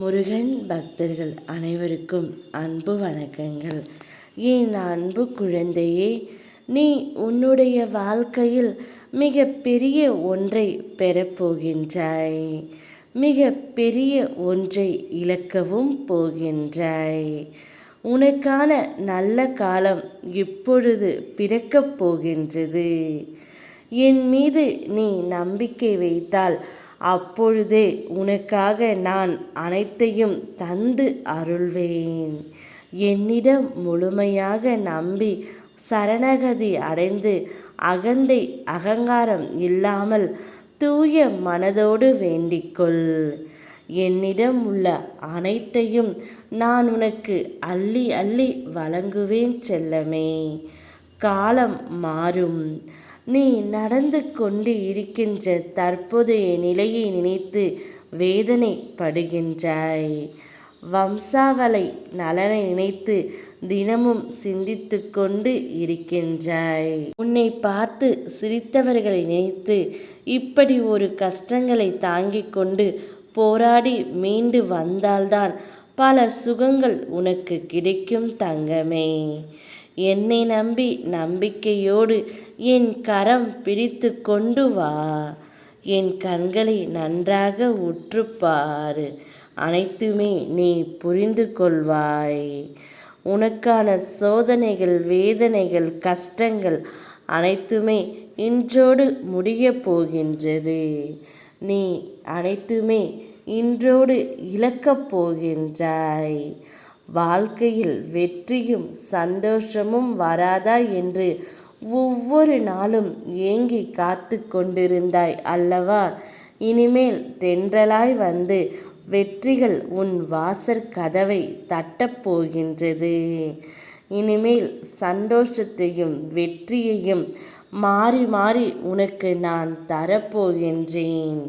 முருகன் பக்தர்கள் அனைவருக்கும் அன்பு வணக்கங்கள். என் அன்பு குழந்தையே நீ உன்னுடைய வாழ்க்கையில் மிக பெரிய ஒன்றை பெறப்போகின்றாய் மிக பெரிய ஒன்றை இழக்கவும் போகின்றாய். உனக்கான நல்ல காலம் இப்பொழுது பிறக்கப் போகின்றது. என் மீது நீ நம்பிக்கை வைத்தால் அப்பொழுதே உனக்காக நான் அனைத்தையும் தந்து அருள்வேன். என்னிடம் முழுமையாக நம்பி சரணகதி அடைந்து அகந்தை அகங்காரம் இல்லாமல் தூய மனதோடு வேண்டிக்கொள். என்னிடம் உள்ள அனைத்தையும் நான் உனக்கு அள்ளி அள்ளி வழங்குவேன் செல்லமே. காலம் மாறும். நீ நடந்து கொண்டு இருக்கின்ற தற்போதைய நிலையை நினைத்து வேதனைப்படுகின்றாய். வம்சாவளை நலனை நினைத்து தினமும் சிந்தித்து கொண்டு இருக்கின்றாய். உன்னை பார்த்து சிரித்தவர்களை நினைத்து இப்படி ஒரு கஷ்டங்களை தாங்கிக் கொண்டு போராடி மீண்டு வந்தால்தான் பல சுகங்கள் உனக்கு கிடைக்கும் தங்கமே. என்னை நம்பி நம்பிக்கையோடு என் கரம் பிடித்து கொண்டு வா. என் கண்களை நன்றாக உற்றுப்பார் அனைத்துமே நீ புரிந்து கொள்வாய். உனக்கான சோதனைகள் வேதனைகள் கஷ்டங்கள் அனைத்துமே இன்றோடு முடியப் போகின்றது. நீ அனைத்துமே இன்றோடு இழக்கப் போகின்றாய். வாழ்க்கையில் வெற்றியும் சந்தோஷமும் வராதா என்று ஒவ்வொரு நாளும் ஏங்கி காத்து கொண்டிருந்தாய் அல்லவா? இனிமேல் தென்றலாய் வந்து வெற்றிகள் உன் வாசற் கதவை தட்டப்போகின்றது இனிமேல் சந்தோஷத்தையும் வெற்றியையும் மாறி மாறி உனக்கு நான் தரப்போகின்றேன்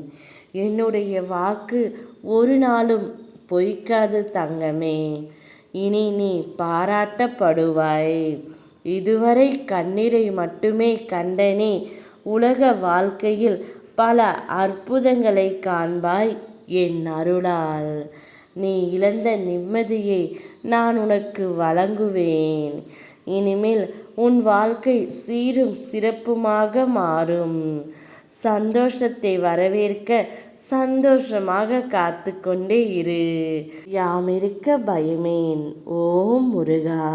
என்னுடைய வாக்கு ஒரு நாளும் பொய்க்காது தங்கமே. இனி நீ பாராட்டப்படுவாய். இதுவரை கண்ணீரை மட்டுமே கண்டனே உலக வாழ்க்கையில் பல அற்புதங்களை காண்பாய் என் அருளால். நீ இழந்த நிம்மதியை நான் உனக்கு வழங்குவேன். இனிமேல் உன் வாழ்க்கை சீரும் சிறப்புமாக மாறும். சந்தோஷத்தை வரவேற்க சந்தோஷமாக காத்து கொண்டே இரு. யாமிருக்க பயமேன் ஓம் முருகா.